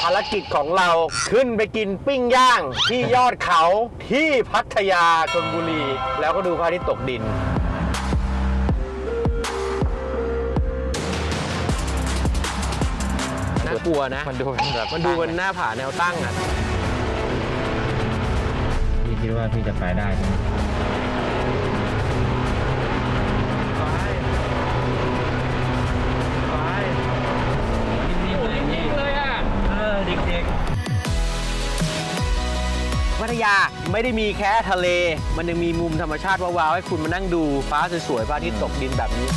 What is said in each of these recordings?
ภารกิจของเราขึ้นไปกินปิ้งย่าง ที่ยอดเขาที่พัทยาชนบุรี แล้วก็ดูพระอาทิตย์ตกดิน น่ากลัวนะ มันดูเป็นแบบมันดูเป็นหน้าผาแนวตั้งอะ พี่คิดว่าพี่จะไปได้ไหม พัทยาไม่ได้มีแค่ทะเล มันยังมีมุมธรรมชาติว้าวๆให้คุณมานั่งดูฟ้าสวยๆพระอาทิตย์ตกดินแบบนี้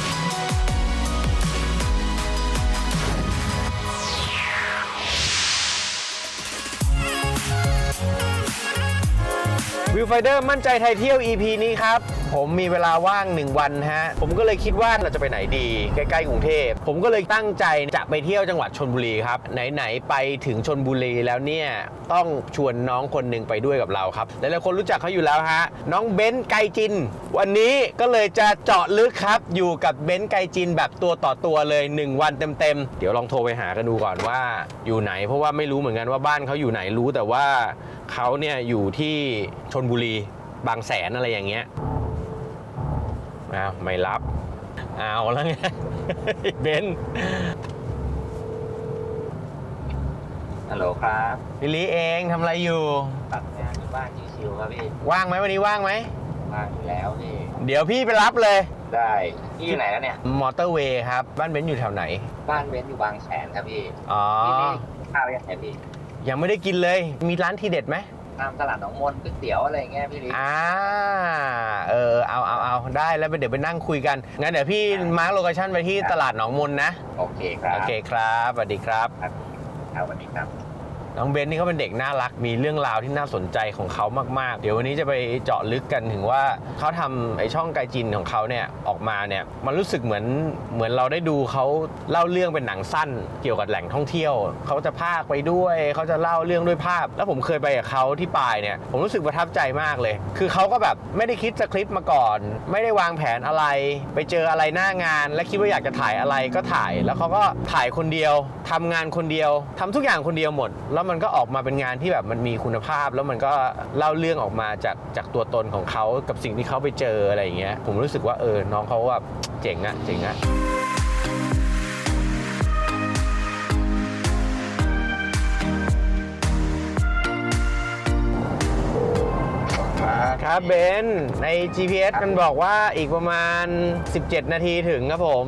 วิวไฟเดอร์มั่นใจไทยเที่ยว EP นี้ครับ ผมมีเวลาว่าง 1 วันฮะ ผมก็เลยคิดว่าเราจะไปไหนดีใกล้ๆกรุงเทพ ผมก็เลยตั้งใจจะไปเที่ยวจังหวัดชนบุรีครับ ไหนๆไปถึงชนบุรีแล้วเนี่ยต้องชวนน้องคนหนึ่งไปด้วยกับเราครับหลายๆคนรู้จักเขาอยู่แล้วฮะน้องเบนซ์ไกจิน วันนี้ก็เลยจะเจาะลึกครับ อยู่กับเบนซ์ไกจินแบบตัวต่อตัวเลย 1 วันเต็มๆเดี๋ยวลองโทรไปหากันดูก่อนว่า อยู่ไหน เพราะว่าไม่รู้เหมือนกันว่าบ้านเขาอยู่ไหนรู้แต่ว่าเขาเนี่ยอยู่ที่ชนบุรีบางแสนอะไรอย่างเงี้ย อ้าวไม่รับ เอาแล้วไงเบนซ์ฮัลโหลครับวิลลี่เองทำอะไรอยู่ตัดงานอยู่บ้านชิวๆครับพี่ ว่างไหมวันนี้ว่างไหมมาอยู่แล้วพี่ เดี๋ยวพี่ไปรับเลย ได้พี่อยู่ไหนแล้วเนี่ย มอเตอร์เวย์ครับ บ้านเบนซ์อยู่แถวไหน บ้านเว้นอยู่บางแสนครับพี่อ๋อ พี่นี่ข้าวยังไงพี่ ยังไม่ได้กินเลย มีร้านทีเด็ดไหม ตามตลาดหนองมนก๋วยเตี๋ยวอะไรเงี้ยพี่ลิอ่าเออเอาเอาเอาได้แล้วเดี๋ยวไปนั่งคุยกัน งั้นเดี๋ยวพี่มาร์คโลเคชั่นไปที่ตลาดหนองมนนะ โอเคครับโอเคครับสวัสดีครับ ครับสวัสดีครับ น้องเบนนี่เขาเป็นเด็กน่ารัก มีเรื่องราวที่น่าสนใจของเขามากๆ เดี๋ยววันนี้จะไปเจาะลึกกันถึงว่าเขาทำไอช่องไกจินของเขาเนี่ยออกมาเนี่ยมันรู้สึกเหมือนเหมือนเราได้ดูเขาเล่าเรื่องเป็นหนังสั้น เกี่ยวกับแหล่งท่องเที่ยวเขาจะพากไปด้วยเขาจะเล่าเรื่องด้วยภาพ แล้วผมเคยไปกับเขาที่ปายเนี่ยผมรู้สึกประทับใจมากเลย คือเขาก็แบบไม่ได้คิดสคริปต์มาก่อน ไม่ได้วางแผนอะไร ไปเจออะไรหน้างาน และคิดว่าอยากจะถ่ายอะไรก็ถ่าย แล้วเขาก็ถ่ายคนเดียวทำงานคนเดียวทำทุกอย่างคนเดียวหมดแล้วมันก็ออกมาเป็นงานที่แบบมันมีคุณภาพ แล้วมันก็เล่าเรื่องออกมาจากจากตัวตนของเขากับสิ่งที่เขาไปเจออะไรอย่างเงี้ยผมรู้สึกว่าเออน้องเขาแบบเจ๋งอะเจ๋งอะ ครับเบนใน GPS มันบอกว่าอีกประมาณ 17 นาทีถึงครับผม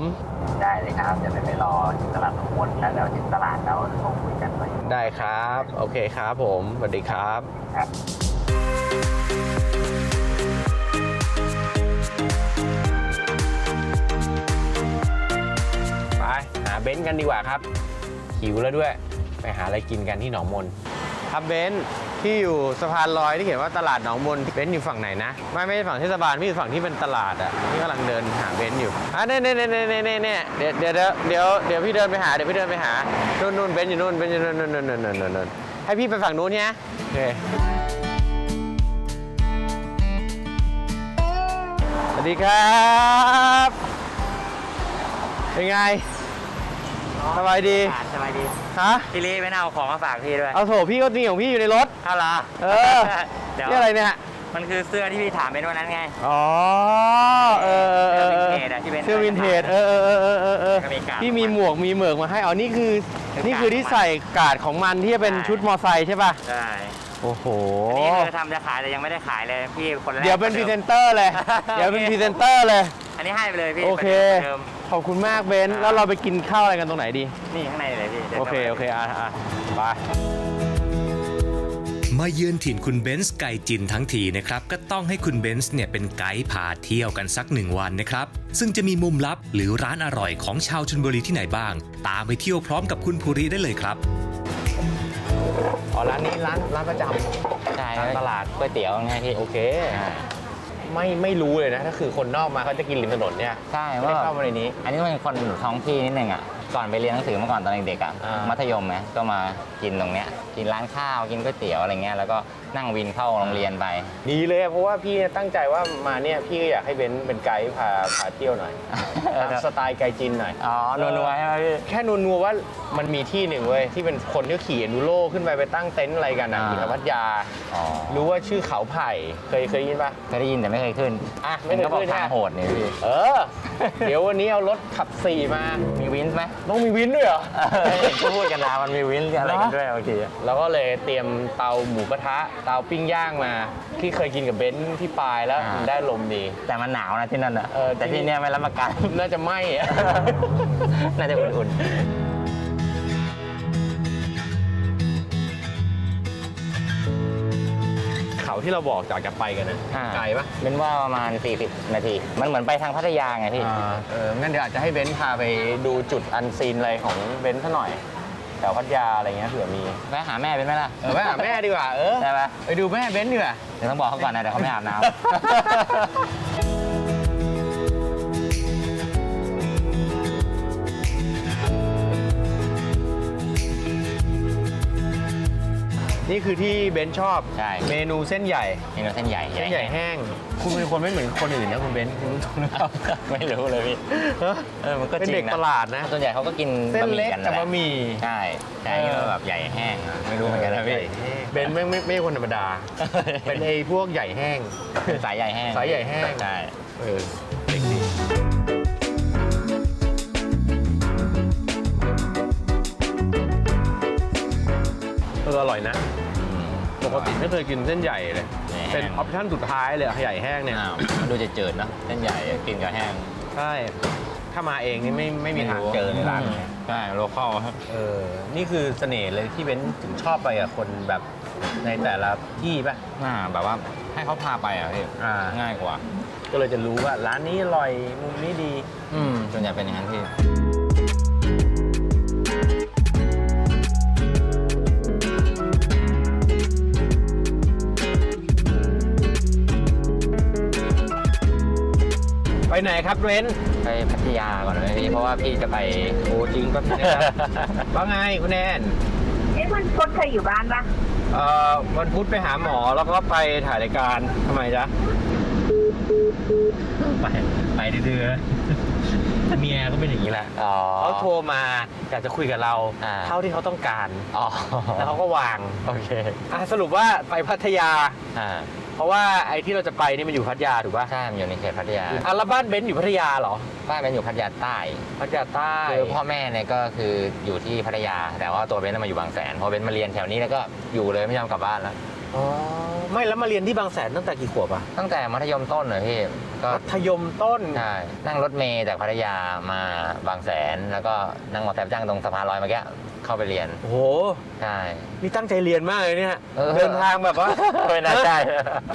ได้เลยครับเดี๋ยวไปรอที่ตลาดหนองมนแล้วเดี๋ยวถึงตลาดแล้วลงคุยกันเลยได้ครับ โอเคครับผม สวัสดีครับครับไปหาเบนซ์กันดีกว่าครับ หิวแล้วด้วย ไปหาอะไรกินกันที่หนองมนครับเบนซ์ ที่อยู่สะพานลอยที่เขียนว่าตลาดหนองมนเบนซ์อยู่ฝั่งไหนนะ ไม่ไม่ใช่ฝั่งเทศบาลพี่อยู่ฝั่งที่เป็นตลาดอะพี่กำลังเดินหาเบนซ์อยู่อะเนี่ยเนี่ยเนี่ยเนี่ยเนี่ยเน่เดี๋ยวเดี๋ยวเดี๋ยวเดี๋ยวพี่เดินไปหาเดี๋ยวพี่เดินไปหานู่นนู่นเบนซ์อยู่นู่นเบนซ์อยู่นู่นนู่นนู่นนู่นนู่นนู่นให้พี่ไปฝั่งนู้นเนี่ยโอเคสวัสดีครับเป็นไง สบายดีสบายดีฮะพี่ลิไม่น่าเอาของมาฝากพี่ด้วย เอาโถพี่ก็มีของพี่อยู่ในรถ เอาเหรอเออ เดี๋ยวนี่อะไรเนี่ย มันคือเสื้อที่พี่ถามเป็นวันนั้นไง อ๋อ เออเออเออเสื้อวินเทจอะที่เป็นเสื้อวินเทจเออเออเออเออเออเออแล้วก็มีการ์ดพี่มีหมวกมีเหมือกมาให้ อ๋อ นี่คือเป็นนี่คือที่การ์ดใส่กาดของมันที่จะเป็นใช่ชุดมอไซค์ใช่ป่ะ ใช่โอ้โหอันนี้คือทำจะขายแต่ยังไม่ได้ขายเลยพี่คนแรก เดี๋ยวเป็นพรีเซนเตอร์เลย เดี๋ยวเป็นพรีเซนเตอร์เลย อันนี้ให้ไปเลยพี่โอเคเดิม ขอบคุณมากเบนซ์แล้วเราไปกินข้าวอะไรกันตรงไหนดี นี่ข้างในเลยพี่ดินโอข้าเค ไป โอเค อะอะไป มาเยือนถิ่นคุณเบนซ์ไก่จินทั้งทีนะครับ ก็ต้องให้คุณเบนซ์เนี่ยเป็นไกด์พาเที่ยวกันสักหนึ่งวันนะครับ ซึ่งจะมีมุมลับหรือร้านอร่อยของชาวชนบุรีที่ไหนบ้าง ตามไปเที่ยวพร้อมกับคุณภูริได้เลยครับ อ๋อร้านนี้ร้านร้านประจำใช่ตามตลาดก๋วยเตี๋ยวไงพี่โอเค ไม่ไม่รู้เลยนะถ้าคือคนนอกมาเขาจะกินริมถนนเนี่ยใช่ไม่ได้เข้ามาในนี้ อันนี้เป็นคนท้องที่นิดนึงอะ ก่อนไปเรียนหนังสือเมื่อก่อนตอนเด็กๆอะอ่ามั มัธยมไหมก็มากินตรงเนี้ยกินร้านข้าวกินก๋วยเตี๋ยวอะไรเงี้ยแล้วก็นั่งวินเข้าโรงเรียนไปดีเลยอะเพราะว่าพี่ตั้งใจว่ามาเนี่ยพี่ก็อยากให้เบนซ์เป็นไกด์พาพาเที่ยวหน่อยเออตามสไตล์ไกด์จินหน่อย อ๋อนัวๆใช่ไหมพี่ แค่นัวๆว่ามันมีที่หนึ่งเว้ยที่เป็นคนที่ขี่นูโรขึ้นไปไปตั้งเต็นท์อะไรกันนะอ่า อยู่แถวพัทยา อ๋อรู้ว่าชื่อเขาไผ่เคยเคยได้ยินปะ เคยได้ยินแต่ไม่เคยขึ้นอะไม่เคยก็บอกขึ้นทางนะโหดนี่พี่เออ เดี๋ยววันนี้เอารถขับสี่มามีวินไหมต้องมีวินด้วยเหรอ เห็นเขาพูดกันนะมันมีวินอะไรกันด้วยบางทีอะแล้วก็เลยเตรียมเตาหมูกระทะ เตาปิ้งย่างมา ที่เคยกินกับเบนซ์ที่ปลายแล้วมันได้ลมดี แต่มันหนาวนะที่นั่นอะเออแต่ที่ที่เนี่ยไม่รับประกัน น่าจะไหม้อะ น่าจะอุ่น เขาที่เราบอกจากจะไปกันนะๆอ่า ไกลปะเป็นว่าประมาณ 40 นาที มันเหมือนไปทางพัทยาไงพี่ อ่าเอองั้นเดี๋ยวอาจจะให้เบนซ์พาไปดูจุดอันซีนอะไรของเบนซ์ซะหน่อยแถวพัทยาอะไรเงี้ยเผื่อมีไปหาแม่เป็นไหมล่ะเออไปหาแม่ดีกว่าเออได้ปะไปดูแม่เบนซ์ดีกว่า เดี๋ยวต้องบอกเขาก่อนนะเดี๋ยวเขาไม่อาบน้ นี่คือที่เบนซ์ชอบำใช่ เมนูเส้นใหญ่ เมนูเส้นใหญ่เส้นใหญ่แห้ง คุณเป็นคนไม่เหมือนคนอื่นนะคุณเบนซ์คุณรู้ตัวหรือเปล่าไม่รู้เลยพี่ฮะเออมันก็เป็นจริเด็กงนะตลาดนะส่วนใหญ่เขาก็กินเส้นบะหเล็มี่กกันกับบะแหละหมี่ใช่แต่อันนี้มันแบบใหญ่แห้งอะไม่รู้เหมือนกันนะพี่เบนซ์ไม่ไม่ไม่ใช่คนธรรมดา เป็นไอ้พวกใหญ่แห้งเป็นสายใหญ่แห้งสายใหญ่แห้งใช่เออเด็กดี อออร่อยนะอืมปกติไม่เคยกินเส้นใหญ่เลยใหญ่แห้ง เป็นออปชั่นสุดท้ายเลยใหญ่แห้งเนี่ย อ้าวมันดูจะจืดๆเนอะเส้นใหญ่กินกับแห้งใช่ ถ้ามาเองนี่ไม่ไม่มีทางเจอในร้านเลย ใช่โลคอลครับ เออ นี่คือเสน่ห์เลยที่เบ้นถึงชอบไปกับคนแบบในแต่ละที่ป่ะอ่าแบบว่าให้เขาพาไปอะพี่อ่า ง่ายกว่า ก็เลยจะรู้ว่าร้านนี้อร่อยมุมนี้ดี อืมส่วนใหญ่เป็นอย่างนั้นพี่ ไปไหนครับเรนไปพัทยาก่อนเลยพี่เพราะว่าพี่จะไปโอ้จริงป่ะพี่นะครับว่าไงคุณแนนเอ๊ะวันพุธเคยอยู่บ้านปะเอ่อวันพุธไปหาหมอแล้วก็ไปถ่ายรายการทำไมจ๊ะไปไปดื้อๆเมียก็เป็นอย่างนี้แหละอ๋อเขาโทรมาอยากจะคุยกับเราอ่าเท่าที่เขาต้องการอ๋อแล้วเขาก็วางโอเคอะสรุปว่าไปพัทยาอ่า เพราะว่าไอ้ที่เราจะไปนี่มันอยู่พัทยาถูกป่ะใช่มันอยู่ในเขตพัทยาอะแล้วบ้านเบนซ์อยู่พัทยาเหรอบ้านเป็นอยู่พัทยาใต้ พัทยาใต้คือพ่อแม่เนี่ยก็คืออยู่ที่พัทยา แต่ว่าตัวเบนซ์มาอยู่บางแสน พอเบนซ์มาเรียนแถวนี้แล้วก็อยู่เลยไม่ยอมกลับบ้านแล้ว อ๋อไม่แล้วมาเรียนที่บางแสนตั้งแต่กี่ขวบอะตั้งแต่มัธยมต้นเลยพี่ก็มัธยมต้น ใช่นั่งรถเมย์จากพัทยามาบางแสน แล้วก็นั่งมอเตอร์ไซค์รับจ้างตรงสะพานลอยเมื่อกี้เข้าไปเรียนโอ้โหใช่ นี่ตั้งใจเรียนมากเลยเนี่ยเออ เดินทางแบบว่า ไม่น่าใช่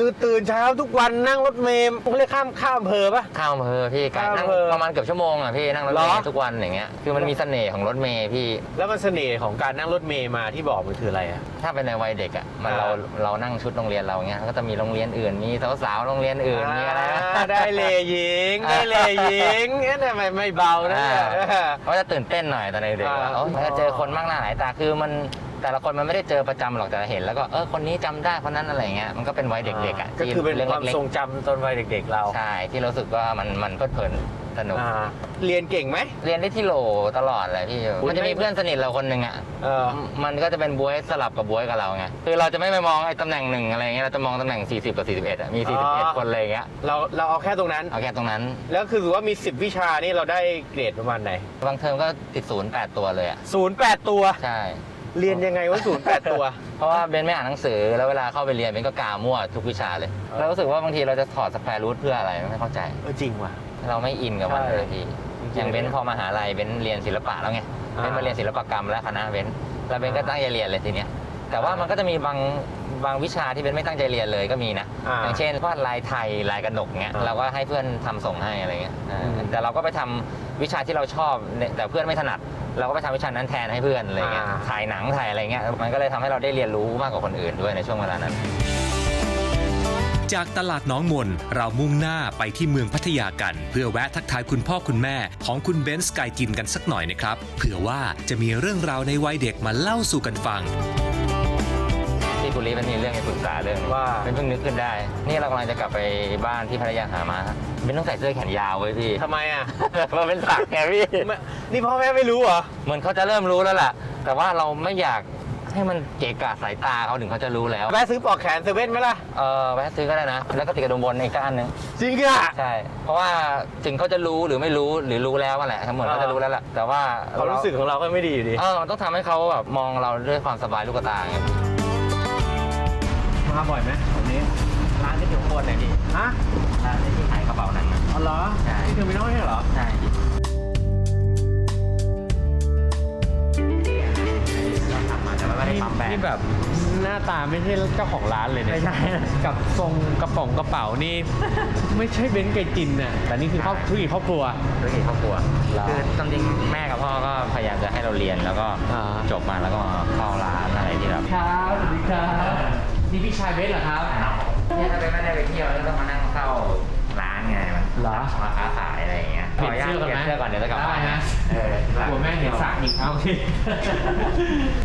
ตื่นตื่นเช้าทุกวันนั่งรถเมล์เขาเรียกข้ามข้ามอำเภอปะ ข้ามอำเภอพี่ไกลข้ามนั่งอำเภอประมาณเกือบชั่วโมงอะพี่นั่งรถเหรเมอย์ทุกวันอย่างเงี้ยคือมันมีเสน่ห์ของรถเมย์พี่แล้วมันเสน่ห์ของการนั่งรถเมล์มาที่บอกมันคืออะไรอะถ้าเป็นในวัยเด็กอะมันอ่า เราเรานั่งชุดโรงเรียนเราเงี้ยก็จะมีโรงเรียนอื่นมีสาวๆโรงเรียนอื่นมีอะไรนะาได้เลยหญิงได้เลยหญิงเอ๊ะทำไมไม่เบานะอ่าเขาจะตื่นเต้นหน่อยตอนเด็กๆว่าอ่าโอ้ยมันจะเจอคนมากหน้าหลายตาคือมันแต่ละคนมันไม่ได้เจอประจำหรอกแต่เห็น แล้วก็เออคนนี้จำได้คนนั้นอะไรเงี้ยมันก็เป็นวัยเด็กๆอะก็คือเป็นที่ความเล็กทรงจำตอนวัยเด็ก ๆ เราๆใช่ที่รู้สึกว่ามันมันเพลิดเพลิน สนุก อ่าเรียนเก่งไหม เรียนได้ที่โหลตลอดเลยพี่ อุ๊ยมันจะมีไม่ เพื่อนสนิทเราคนหนึ่งอะ เออ มันก็จะเป็นบวยสลับกับบวยกับเราไง คือเราจะไม่ไปมองไอ้ตำแหน่งหนึ่งอะไรเงี้ย เราจะมองตำแหน่ง 40 กับ 41อะมี อ๋อ 41 คนเลยอย่างเงี้ย เราเราเอาแค่ตรงนั้น เอาแค่ตรงนั้น แล้วคือถือว่ามี 10 วิชานี่เราได้เกรดประมาณไหนบางเทอมก็ติดศูนย์แปดตัวเลยอะศูนย์แปดตัว ใช่ เรียนยังไงว่าศูนย์แปดตัว เพราะว่าเบนไม่อ่านหนังสือ แล้วเวลาเข้าไปเรียนเบนก็กามั่วทุกวิชาเลย เออ เรารู้สึกว่าบางทีเราจะถอดสแควร์รูทเพื่ออะไรไม่เข้าใจ เออจริงว่ะ เราไม่อินกับมันใช่เลยพี่จริงๆอย่างเบนพอมหาลัยเบนเรียนศิลปะแล้วไงอ่าเบนมาเรียนศิลปกรรมแล้วคณะเบนแล้วเบนก็อ่าตั้งใจเรียนเลยทีเนี้ยแต่ว่าอ่ามัมันก็จะมีบางบางวิชาที่เบนไม่ตั้งใจเรียนเลยก็มีนะอ่าอย่างเช่นวาดลายไทยลายกระหนกเงี้ยอ่าเราก็ให้เพื่อนทำส่งให้อะไรเงี้ยอ่าอืมแต่เราก็ไปทำวิชาที่เราชอบเนี่ยแต่เพื่อนไม่ถนัด เราก็ไปทำวิชานั้นแทนให้เพื่อนอะไรเงี้ยอ่าถ่ายหนังถ่ายอะไรเงี้ยมันก็เลยทำให้เราได้เรียนรู้มากกว่าคนอื่นด้วยในช่วงเวลานั้น จากตลาดหน้องมน เรามุ่งหน้าไปที่เมืองพัทยากัน เพื่อแวะทักทายคุณพ่อคุณแม่ ของคุณเบนซ์กายจินกันสักหน่อยนะครับ เผื่อว่าจะมีเรื่องราวในวัยเด็กมาเล่าสู่กันฟังที่กุลีมันมีเรื่องให้ปรึกษาเรื่องว่าเป็นเพิ่งนึกขึ้นได้ นี่เรากำลังจะกลับไปบ้านที่ภรรยาหามาเป็นต้องใส่เสื้อแขนยาวไว้พี่ทำไมอะมันเป็นสักแกพี่ไม่นี่พ่อแม่ไม่รู้เหรอเหมือนเขาจะเริ่มรู้แล้วล่ะ แต่ว่าเราไม่อยาก ให้มันเกะกะสายตาเขาถึงเขาจะรู้แล้วแม่ซื้อปลอกแขนเซเว่นไหมล่ะ เออแวะซื้อก็ได้นะ แล้วก็ติดกระดุมบนอีกก้านหนึงจริงอะ ใช่ เพราะว่าถึงเขาจะรู้หรือไม่รู้หรือรู้แล้วอะแหละเหมือนเขาจะรู้แล้วแหละแต่ว่าความรู้สึกของเราก็ไม่ดีอยู่ดี เออมันต้องทำให้เขาแบบมองเราด้วยความสบายลูกตาไงมาบ่อยไหมวันนี้ ร้านที่อยู่ข้างบนเนี่ยพี่ฮะร้านที่ขายกระเป๋าหนังอะอ๋อเหรอใช่นี่คือไม่น้อยเหรอ ใช่ มาแต่ว่าไม่ได้ปั๊มแบรนนี่ด์ แบบหน้าตาไม่ใช่เจ้าของร้านเลยเนี่ยไม่ใช่ กับทรงกระป๋องกระเป๋านี่ ไม่ใช่เบนซ์ไกจินน่ะแต่นี่คือครอบธุรกิจครอบครัว ธุรกิจครอบครัว เหรอคือจริงๆแม่กับพ่อก็พยายามจะให้เราเรียนแล้วก็อ่า จบมาแล้วก็มาเข้าร้านอะไรที่แบบครับสวัสดีครับนี่พี่ชายเบนซ์เหรอครับ เนี่ยถ้าเป็นไม่ได้ไปเที่ยวแล้วต้องมานั่งเข้าร้านไงมันเหรอ มาค้าขายอะไรอย่างเงี้ย เปลี่ยนเสื้อก่อนไหมเปลี่ยนเสื้อก่อนเดี๋ยวจะกลับบ้านได้นะเออกลัวแม่เห็นสระอีกเอาสิ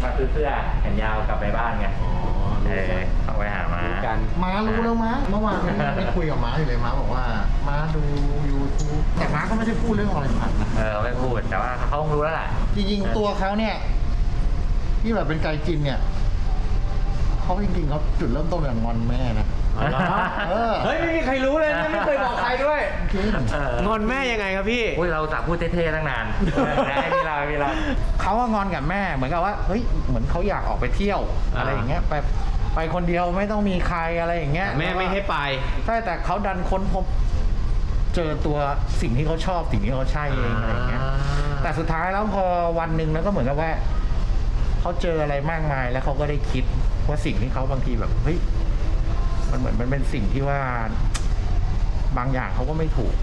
มาซื้อเสื้อแขนยาวกลับไปบ้านไงเออเอาไปหามากันม้ารู้แล้วม้าเมื่อวานไม่คุยกับม้าอยู่เลยม้าบอกว่าม้าดู YouTube แต่ม้าก็ไม่ได้พูดเรื่องออริผัดนะเออไม่พูดแต่ว่าเขาคงรู้แล้วแหละจริงๆตัวเขาเนี่ยที่แบบเป็นไกจินเนี่ยเขาจริงๆเขาจุดเริ่มต้นจากงอนแม่นะอ๋อ เหรอเออเฮ้ยไม่มีใครรู้เลยนะไม่เคยบอกใครด้วยจริงเอองอนแม่ยังไงครับพี่ อุ้ยเราจะพูดเท่ๆตั้งนานได้พี่เราพี่เราเขาว่างอนกับแม่เหมือนกับว่าเฮ้ยเหมือนเขาอยากออกไปเที่ยวอ่าอะไรอย่างเงี้ยไปไปคนเดียวไม่ต้องมีใครอะไรอย่างเงี้ยแม่ไม่ให้ไปใช่แต่เขาดันค้นพบ เจอตัวสิ่งที่เขาชอบสิ่งที่เขาใช่เองอะไรอย่างเงี้ยแต่สุดท้ายแล้วพอวันหนึ่งแล้วก็เหมือนกับว่าเขาเจออะไรมากมายแล้วเขาก็ได้คิดว่าสิ่งที่เขาบางทีแบบเฮ้ย มันเหมือนมันเป็นสิ่งที่ว่า บางอย่างเขาก็ไม่ถูก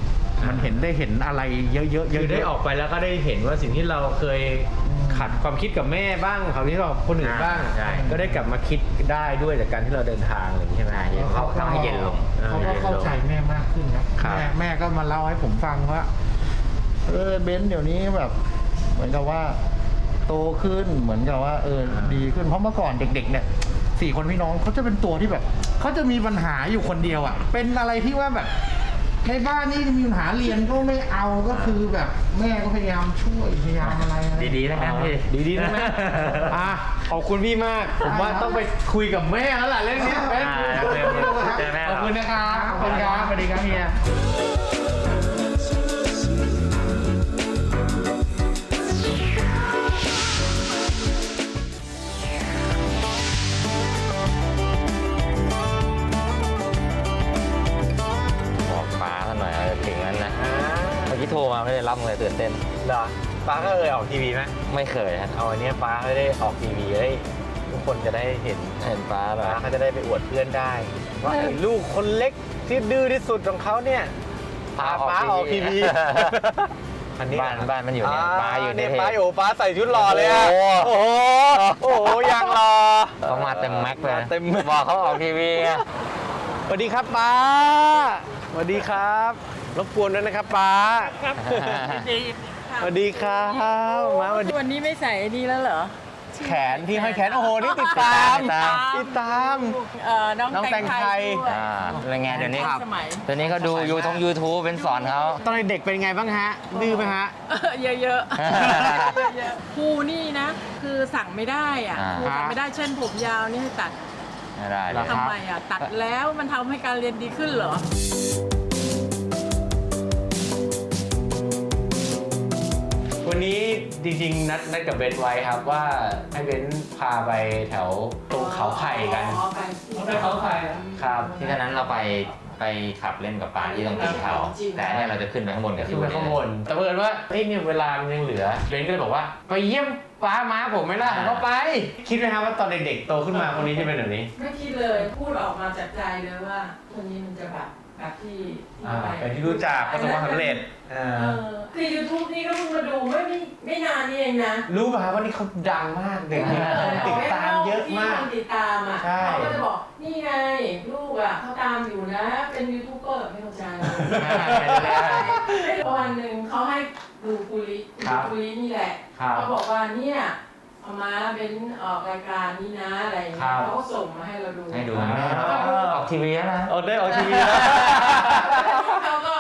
มันเห็นได้เห็นอะไรเยอะๆเยอะๆ คือได้ออกไปแล้วก็ได้เห็นว่าสิ่งที่เราเคยขัดความคิดกับแม่บ้างความคิดกับคนอื่นบ้างใช่ ก็ได้กลับมาคิดได้ด้วยจากการที่เราเดินทางอะไรอย่างนี้ใช่ไหมเขาทำให้เย็นลง เขาก็เข้าใจแม่มากขึ้นนะครับ แม่แม่ก็มาเล่าให้ผมฟังว่า เออเบนซ์เดี๋ยวนี้แบบ เหมือนกับว่า โตขึ้นเหมือนกับว่า เออดีขึ้นเพราะเมื่อก่อนเด็ก ๆ เนี่ย สี่คนพี่น้องเขาจะเป็นตัวที่แบบเขาจะมีปัญหาอยู่คนเดียวอะ เป็นอะไรที่ว่าแบบในบ้านนี่มีปัญหาเรียนก็ไม่เอาก็คือแบบแม่ก็พยายามช่วยพยายามอะไรอะไรดีๆทั้งนั้นพี่ดีๆนะแม่อะขอบคุณพี่มาก ผมว่าต้องไปคุยกับแม่แล้วล่ะเรื่องนี้เบนอ่าเจอเจอแม่ขอบคุณนะครับขอบคุณครับสวัสดีครับเฮีย เลยตื่นเต้น เหรอฟ้าก็เคยออกทีวีไหมไม่เคยฮะเอาอันเนี้ยฟ้าก็ได้ออกทีวีเฮ้ยทุกคนจะได้เห็นเห็นฟ้าแบบฟ้าเขาจะได้ไปอวดเพื่อนได้ ว่าไอ้ลูกคนเล็กที่ดื้อที่สุดของเขาเนี่ยพาฟ้าออกทีวี อันนี้บ้านบ้านมันอยู่เนี่ยฟ้าอยู่ในเนี่ยเทฟ้าอยู่ฟ้าใส่ชุดหล่อเลยอะโอ้โอ้โหโห โอ้โหยังรอเขามาเต็มแม็กซ์เลยมาเต็มบอกเขาออกทีวีไงสวัสดีครับป้าสวัสดีครับ รบกวนด้วยนะครับป้าครับสวัสดีครับมาสวัสดีวันนี้ไม่ใส่ไอ้นี่แล้วเหรอ แขนที่ห้อยแขนโอ้โหนี่ติดตามติดตามติดตามเอ่อน้องน้องแต่แต่งงไทไทยย ด้วยอ่าเป็นไงเดี๋ยวนี้สมัย เดี๋ยวนี้เขาดูยูทงยูทูบเป็นสอนเขา ตอนเด็กๆเป็นไงบ้างฮะ ดื้อไหมฮะเออเยอะๆเยอะๆครูนี่นะ คือสั่งไม่ได้อะอ่า ครูสั่งไม่ได้เช่นผมยาวนี่ให้ตัดไม่ได้เลแล้ยวครับทำไมอะ ตัดแล้วมันทำให้การเรียนดีขึ้นเหรอ วันนี้จริงๆ นัดนัดกับเบนไว้ครับว่าให้เบนพาไปแถวตรงเขาไผ่กันอ๋อไปไปเขาไผ่ครับที่ตอนนั้นเราไปไปขับเล่นกับปลาที่ตรงตีนเขาแต่อันเนี่ยเราจะขึ้นไปข้างบนกับขึ้ที่นไปข้างบน แต่เพิ่นว่าเฮ้ยเนี่ยเวลามันยังเหลือเบนก็เลยบอกว่า ไปเยี่ยมป้าม้าผมไหมล่ะผมก็ไป คิดไหมครับว่าตอนเด็กๆโตขึ้นมาคนนี้จะเป็นแบบนี้ ไม่คิดเลยพูดออกมาจากใจเลยว่าคนนี้มันจะแบบ แบบที่ที่อ่าไปเป็นที่รู้จักประสบความสำเร็จอ่า เออคือ YouTube นี่ก็เพิ่งมาดูไม่ไม่ไม่นานนี่เองนะรู้ป่ะครับว่านี่เขาดังมากเด็กๆคนติดตามเยอะมาก ที่คนติดตามอะใช่ เขาก็จะบอกนี่ไงลูกอะเขาตามอยู่นะวันหนึ่งเขาให้ดูปุริครับปุรินี่แหละ ครับ เขาบอกว่าเนี่ยเอา มาเป็นออกรายการนี้นะอะไรอย่างครัเงี้ยบ เขาก็ส่งมาให้เราดูให้ดูนะออกทีวีแล้วนะ เออได้ออกทีวีแล้วเขาก็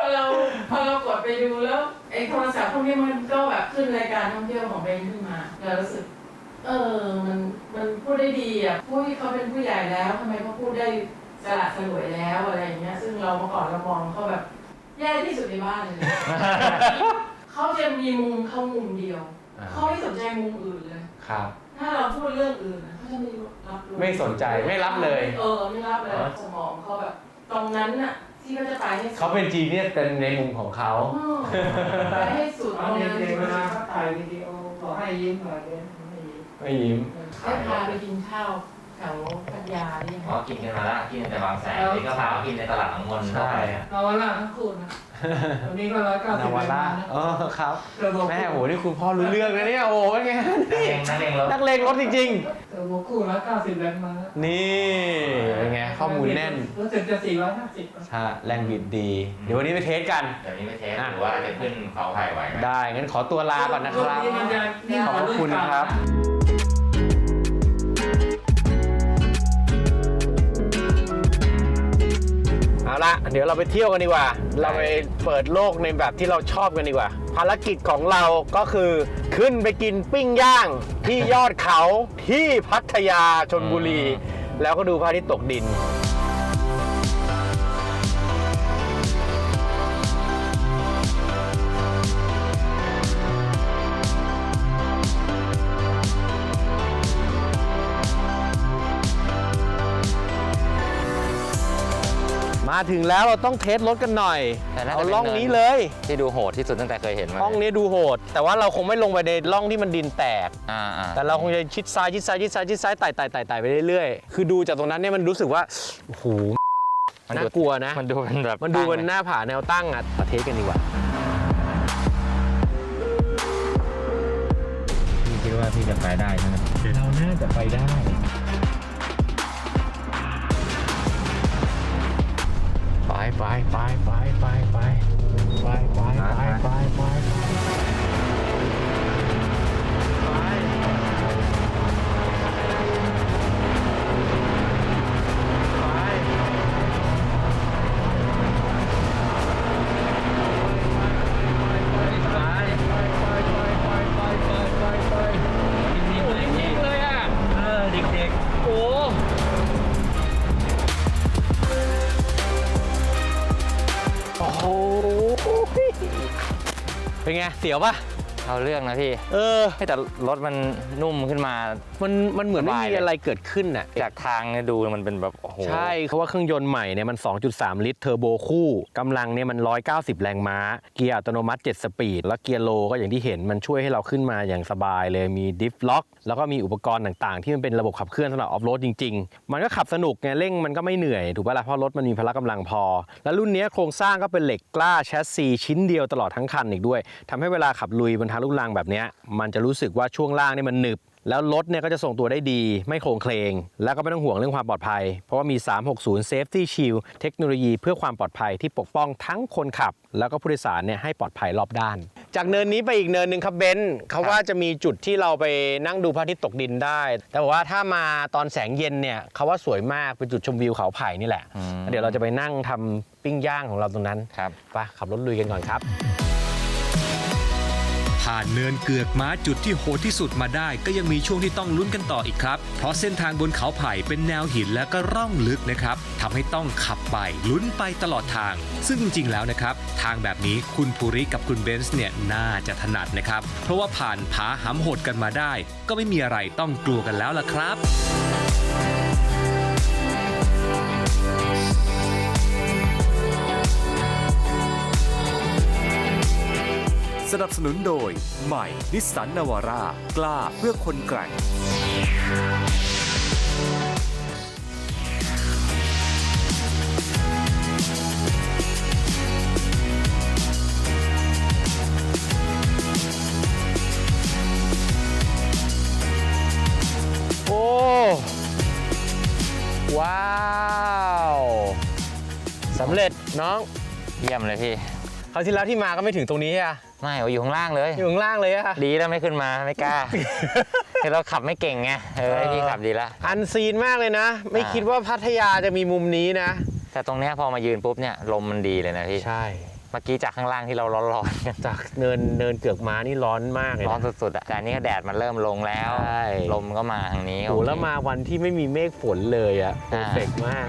พอเราพอเรากดไปดูแล้วไอ้โทรศัพท์พวกนี้มันก็แบบขึ้นรายการท่องเที่ยวของเบนขึ้นมาเรารู้สึก เออมันมันพูดได้ดีอะพูดที่เขาเป็นผู้ใหญ่แล้วทำไมเขาพูดได้สละสลวยแล้วอะไรอย่างเงี้ย ซึ่งเราเมื่อก่อนเรามองเขาแบบ แย่ที่สุดในบ้านเลย เขาจะมีมุมเขามุมเดียวอ่า เขาไม่สนใจมุมอื่นเลย ครับ ถ้าเราพูดเรื่องอื่นนะเขาจะไม่รับรู้ไม่สนใจไม่รับเลย เออไม่รับเลยอ๋อสมองเขาแบบ ตรงนั้นน่ะ ที่เขาจะไปให้สุดเขาเป็นจีเนียสเป็นในมุมของเขาอ๋อไปให้สุดตรงนั้นเด็กๆเวลาเขาถ่ายวิดีโอขอให้ยิ้มหน่อยเด่นไม่ยิ้มไม่ยิ้มได้พาไปกินข้าวแถ วพัทยาได้ยังไงอ๋อกินกันมาแล้วกินแต่บางแสนนี่ก็พากินในตลาดหลังมนใช่นาวาร่าทั้งคู่นะวันนี้ก็ร้อยเก้าสินาบวาร่านะเออครับเทอร์โบแม่โหนี่คุณพ่อรู้เรื่องนะเนี่ยโอ้เป็นไงนักเลงนักเลงรถนักเลงรถจริงเทอร์โบคู่ร้อยเก้าสิบแรงมาๆนี่เป็นไงข้อมูลแน่นรู้สึกจะสี่ร้อยห้าสิบใช่แรงบิดดี เดี๋ยววันนี้ไปเทสกันเดี๋ยวนี้ไม่เทสหรือว่าจะขึ้นเขาไผ่ไหวไหมได้งั้นขอตัวลาก่อนนะครับนี้มันจะยิ่งขอบกว่าพระรุ่นคุณเก่าครับ เอาละเดี๋ยวเราไปเที่ยวกันดีกว่า เราไปเปิดโลกในแบบที่เราชอบกันดีกว่า ภารกิจของเราก็คือขึ้นไปกินปิ้งย่างที่ยอดเขาที่พัทยาชนบุรี แล้วก็ดูพระอาทิตย์ตกดิน มาถึงแล้วเราต้องเทสรถกันหน่อยแต่น่าจะเอาเป็นล่องเนิน นี้เลยที่ดูโหดที่สุดตั้งแต่เคยเห็นมาห้องนี้ดูโหด แต่ว่าเราคงไม่ลงไปในร่องที่มันดินแตก อ่าอ่าแต่เราคงจะชิดซ้ายชิดซ้ายชิดซ้ายชิดซ้ายไต่ไต่ไต่ไต่ไปเรื่อยๆ คือดูจากตรงนั้นเนี่ยมันรู้สึกว่าโอ้โหมันน่าดูกลัวนะ มันดูเป็นแบบมันดูเป็นหตั้งน้าผาแนวตั้งอะมาเทสกันดีกว่าพี่คิดว่าพี่จะไปได้ใช่ไหมเราน่าจะไปได้ ไปไปไปไปไปไปไปไปไปไป เป็นไง เสียวปะ เอาเรื่องนะพี่เออ ให้แต่รถมันนุ่มขึ้นมา มันมันเหมือนไม่สบายมีเลย อะไรเกิดขึ้นน่ะจากทางเนี่ยดูมันเป็นแบบโอ้โห ใช่เขาว่าเครื่องยนต์ใหม่เนี่ยมัน 2.3 ลิตรเทอร์โบคู่กำลังเนี่ยมัน 190 แรงม้า เกียร์อัตโนมัติ 7 สปีด แล้วเกียร์โลก็อย่างที่เห็นมันช่วยให้เราขึ้นมาอย่างสบายเลยมีดิฟล็อก แล้วก็มีอุปกรณ์ต่างๆ ที่มันเป็นระบบขับเคลื่อนสำหรับออฟโรดจริง ๆ มันก็ขับสนุกไงเร่งมันก็ไม่เหนื่อยถูกปะล่ะเพราะรถมันมีพละกำลังพอ แล้วรุ่นเนี้ยโครงสร้างก็เป็นเหล็กกล้าแชสซีชิ้นเดียวตลอดทั้งคันอีกด้วยทำให้เวลาขับลุยบนทางลูกรังแบบเนี้ยมันจะรู้สึกว่าช่วงล่างเนี่ยมันหนึบ แล้วรถเนี่ยก็จะส่งตัวได้ดี ไม่โครงเคลง แล้วก็ไม่ต้องห่วงเรื่องความปลอดภัย เพราะว่ามี 360 Safety Shield เทคโนโลยีเพื่อความปลอดภัยที่ปกป้องทั้งคนขับ แล้วก็ผู้โดยสารเนี่ยให้ปลอดภัยรอบด้าน จากเนินนี้ไปอีกเนินหนึ่งครับเบนซ์เขาว่าจะมีจุดที่เราไปนั่งดูพระอาทิตย์ตกดินได้ แต่ว่าถ้ามาตอนแสงเย็นเนี่ยเขาว่าสวยมากเป็นจุดชมวิวเขาไผ่นี่แหละอืมเดี๋ยวเราจะไปนั่งทำปิ้งย่างของเราตรงนั้นครับไปขับรถลุยกันก่อนครับ ผ่านเนินเกือกม้าจุดที่โหดที่สุดมาได้ ก็ยังมีช่วงที่ต้องลุ้นกันต่ออีกครับ เพราะเส้นทางบนเขาไผ่เป็นแนวหินและก็ร่องลึกนะครับทำให้ต้องขับไปลุ้นไปตลอดทาง ซึ่งจริง ๆ แล้วนะครับ ทางแบบนี้คุณภูริกับคุณเบนซ์เนี่ยน่าจะถนัดนะครับ เพราะว่าผ่านผาหำโหดกันมาได้ ก็ไม่มีอะไรต้องกลัวกันแล้วล่ะครับ สนับสนุนโดย ใหม่นิสสันนาวาร่ากล้าเพื่อคนแกร่งโอ้ ว้าวสำเร็จน้อง เยี่ยมเลยพี่ คราวที่แล้วที่มาก็ไม่ถึงตรงนี้อะไม่เอาอยู่ข้างล่างเลย อยู่ข้างล่างเลยอะดีแล้วไม่ขึ้นมาไม่กล้าคือเราขับไม่เก่งไงเออให้พี่ขับดีละอันซีนมากเลยนะ ไม่อ่าคิดว่าพัทยาจะมีมุมนี้นะ แต่ตรงเนี้ยพอมายืนปุ๊บเนี่ยลมมันดีเลยนะพี่ใช่ เมื่อกี้จากข้างล่างที่เราร้อนๆกันจากเนินเนินเกือกม้านี่ร้อนมากเลยร้อนนะสุดๆอะแต่อันนี้ก็แดดมันเริ่มลงแล้ว ใช่ลมก็มาทางนี้โอ้โหแล้วมาวันที่ไม่มีเมฆฝนเลยอะเพออ่าร์เฟกมาก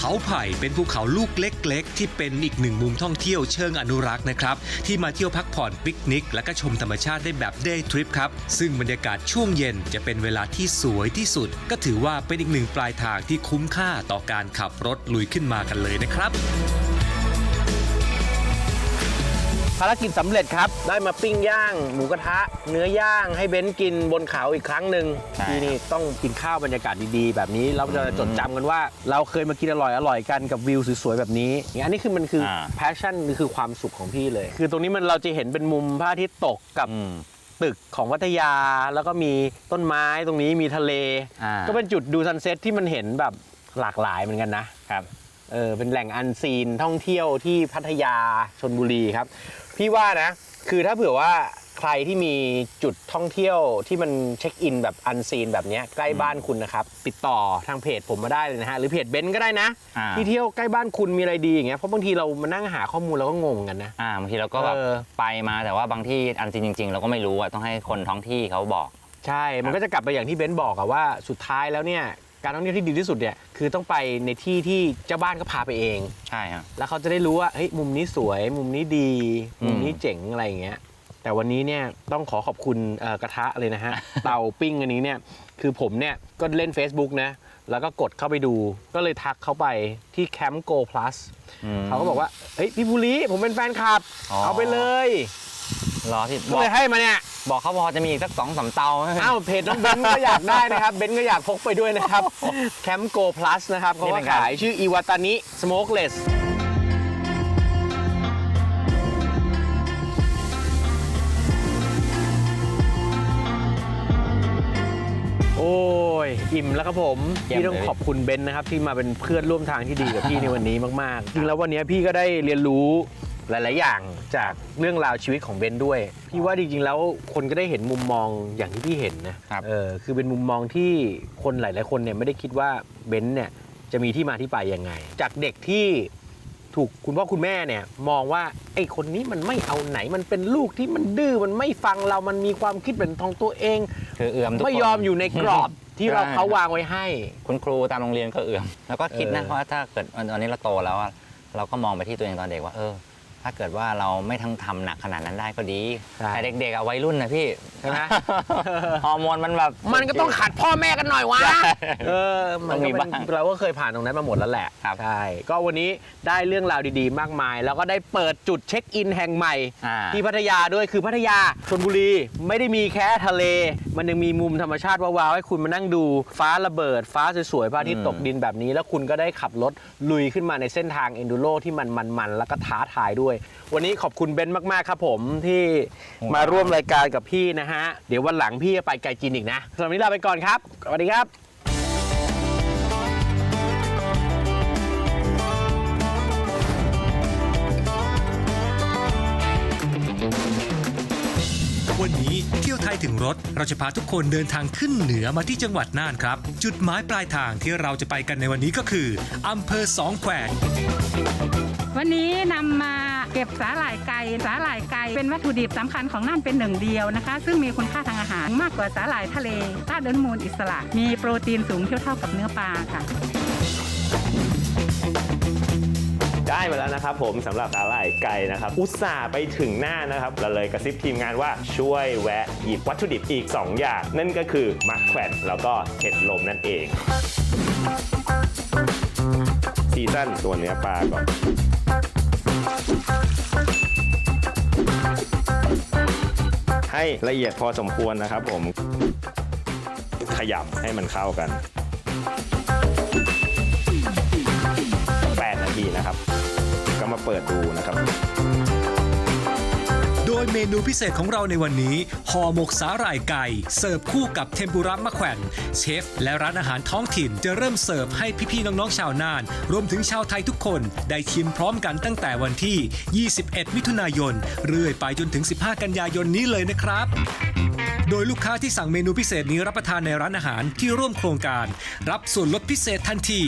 เขาไผ่เป็นภูเขาลูกเล็ก ๆ ที่เป็นอีกหนึ่งมุมท่องเที่ยวเชิงอนุรักษ์นะครับ ที่มาเที่ยวพักผ่อนปิกนิก และก็ชมธรรมชาติได้แบบเดย์ทริปครับ ซึ่งบรรยากาศช่วงเย็นจะเป็นเวลาที่สวยที่สุด ก็ถือว่าเป็นอีกหนึ่งปลายทางที่คุ้มค่าต่อการขับรถลุยขึ้นมากันเลยนะครับ ภารกิจสำเร็จครับ ได้มาปิ้งย่าง หมูกระทะ เนื้อย่างให้เบนซ์กินบนเขาอีกครั้งหนึ่งที่นี่ต้องกินข้าวบรรยากาศดีๆ แบบนี้เราจะจดจำกันว่า เราเคยมากินอร่อยอร่อยๆกันกับวิวสวยๆแบบนี้อย่างอันนี้คือมันคืออา แพชชั่นคือความสุขของพี่เลย คือตรงนี้มันเราจะเห็นเป็นมุมพระอาทิตย์ตกกับ อืม ตึกของพัทยาแล้วก็มีต้นไม้ตรงนี้มีทะเล อ่า ก็เป็นจุดดูซันเซ็ตที่มันเห็นแบบหลากหลายเหมือนกันนะครับ เออเป็นแหล่งอันซีนท่องเที่ยวที่พัทยาชนบุรีครับ พี่ว่านะ คือถ้าเผื่อว่าใครที่มีจุดท่องเที่ยวที่มันเช็คอินแบบอันซีนแบบเนี้ยใกล้บ้านคุณนะครับ ติดต่อทางเพจผมมาได้เลยนะฮะ หรือเพจเบนซ์ก็ได้นะ อ่า ที่เที่ยวใกล้บ้านคุณมีอะไรดีอย่างเงี้ยเพราะบางทีเรามานั่งหาข้อมูลเราก็งงกันนะ อ่าบางทีเราก็แบบเออ ไปมาแต่ว่าบางที่อันจริงจริงๆเราก็ไม่รู้อะต้องให้คนท้องที่เขาบอก ใช่ มันก็จะกลับไปอย่างที่เบนซ์บอกอะว่าสุดท้ายแล้วเนี่ย การท่องเที่ยวที่ดีที่สุดเนี่ยคือต้องไปในที่ที่เจ้าบ้านก็พาไปเอง ใช่ครับ แล้วเขาจะได้รู้ว่าเฮ้ยมุมนี้สวย มุมนี้ดีอืมมุมนี้เจ๋งอะไรอย่างเงี้ย แต่วันนี้เนี่ยต้องขอขอบคุณเอ่อกระทะเลยนะฮะ เตาปิ้งอันนี้เนี่ยคือผมเนี่ยก็เล่น Facebook นะแล้วก็กดเข้าไปดูก็เลยทักเขาไปที่ Camp Go Plus มเขาก็บอกว่าเฮ้ยพี่ภูริผมเป็นแฟนคลับ อ๋อ เอาไปเลย รอพี่บก็อกเลยให้มาเนี่ย บอกเขาพอจะมีอีกสักสองสามเตา อ้าวเพจน้องเบนซ์ก็อยากได้นะครับ เบนซ์ก็อยากพกไปด้วยนะครับ Camp Go Plus นะครับเขานี่ก็เป็นการขายชื่ออีวาตานิ Smokeless โอ้ย อิ่มแล้วครับผมเยี่ยมพี่ต้องเลย ขอบคุณเบนซ์นะครับ ที่มาเป็นเพื่อนร่วมทางที่ดีกับพี่ในวันนี้มากๆจริงแล้ววันนี้พี่ก็ได้เรียนรู้ หลาย ๆ อย่างจากเรื่องราวชีวิตของเบนซ์ด้วย พี่ว่าจริง ๆ แล้วคนก็ได้เห็นมุมมองอย่างที่พี่เห็นนะครับ เออคือเป็นมุมมองที่คนหลาย ๆ คนเนี่ยไม่ได้คิดว่าเบนซ์เนี่ยจะมีที่มาที่ไปยังไง จากเด็กที่ถูกคุณพ่อคุณแม่เนี่ยมองว่าไอ้คนนี้มันไม่เอาไหนมันเป็นลูกที่มันดื้อมันไม่ฟังเรามันมีความคิดเป็นของตัวเอง คือเอื้อมทุกคน ไม่ยอมอยู่ในกรอบที่เราใช่ เขาวางไว้ให้ คุณครูตามโรงเรียนก็เอื้อม แล้วก็คิดนะเออ ว่าถ้าเกิดตอนนี้เราโตแล้วอะเราก็มองไปที่ตัวเองตอนเด็กว่าเออ ถ้าเกิดว่าเราไม่ทั้งทำหนักขนาดนั้นได้ก็ดีแต่เด็กๆอะวัยรุ่นนะพี่ใช่ไหม ฮอร์โมนมันแบบ มันก็ต้องขัดพ่อแม่กันหน่อยวะใช่เออมันต้องก็มีเป็นบ้างเราก็เคยผ่านตรงนั้นมาหมดแล้วแหละครับ ใช่ก็วันนี้ได้เรื่องราวดีๆ มากมาย แล้วก็ได้เปิดจุดเช็คอินแห่งใหม่ อ่า ที่พัทยาด้วยคือพัทยาชนบุรีไม่ได้มีแค่ทะเล มันยังมีมุมธรรมชาติว้าวๆให้คุณมานั่งดู ฟ้าระเบิด ฟ้าสวยๆพระอาทิตย์ตกดินแบบนี้ แล้วคุณก็ได้ขับรถลุยขึ้นมาในเส้นทางเอนดูโรที่มันมันๆแล้วก็ท้าทายด้วยวันนี้ขอบคุณเบนซ์มากๆครับผมที่มาร่วมรายการกับพี่นะฮะ เดี๋ยววันหลังพี่จะไปไกลจีนอีกนะสำหรับวันนี้ลาไปก่อนครับสวัสดีครับวันนี้เที่ยวไทยถึงรถ เราจะพาทุกคนเดินทางขึ้นเหนือมาที่จังหวัดน่านครับ จุดหมายปลายทางที่เราจะไปกันในวันนี้ก็คืออำเภอสองแคว วันนี้นำมาเก็บสาหร่ายไก่สาหร่ายไก่เป็นวัตถุดิบสำคัญของน่านเป็นหนึ่งเดียวนะคะ ซึ่งมีคุณค่าทางอาหารมากกว่าสาหร่ายทะเลต้าเดินมูลอิสระ มีโปรตีนสูงเทียบเท่ากับเนื้อปลาค่ะได้มาแล้วนะครับผมสำหรับสาหร่ายไก่นะครับ อุตส่าห์ไปถึงหน้านะครับเราเลยกระซิบทีมงานว่าช่วยแวะหยิบวัตถุดิบอีก 2 อย่าง นั่นก็คือมะแขวนแล้วก็เห็ดลมนั่นเองซีซั่นตัวเนื้อปลาก่อน ให้ละเอียดพอสมควรนะครับผมขยำให้มันเข้ากัน 8 นาทีนะครับ ก็มาเปิดดูนะครับ ยเมนูพิเศษของเราในวันนี้ห่อหมกสาหร่ายไก่ เสิร์ฟคู่กับเทมปุระมะแขวนเชฟ และร้านอาหารท้องถิ่นจะเริ่มเสิร์ฟให้พี่ๆน้องๆชาวน่าน รวมถึงชาวไทยทุกคนได้ชิมพร้อมกันตั้งแต่วันที่ 21 มิถุนายน เรื่อยไปจนถึง 15 กันยายนนี้เลยนะครับโดยลูกค้าที่สั่งเมนูพิเศษนี้รับประทานในร้านอาหารที่ร่วมโครงการ รับส่วนลดพิเศษทันที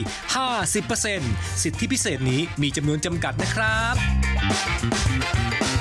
50%สิทธิพิเศษนี้มีจำนวนจำกัดนะครับ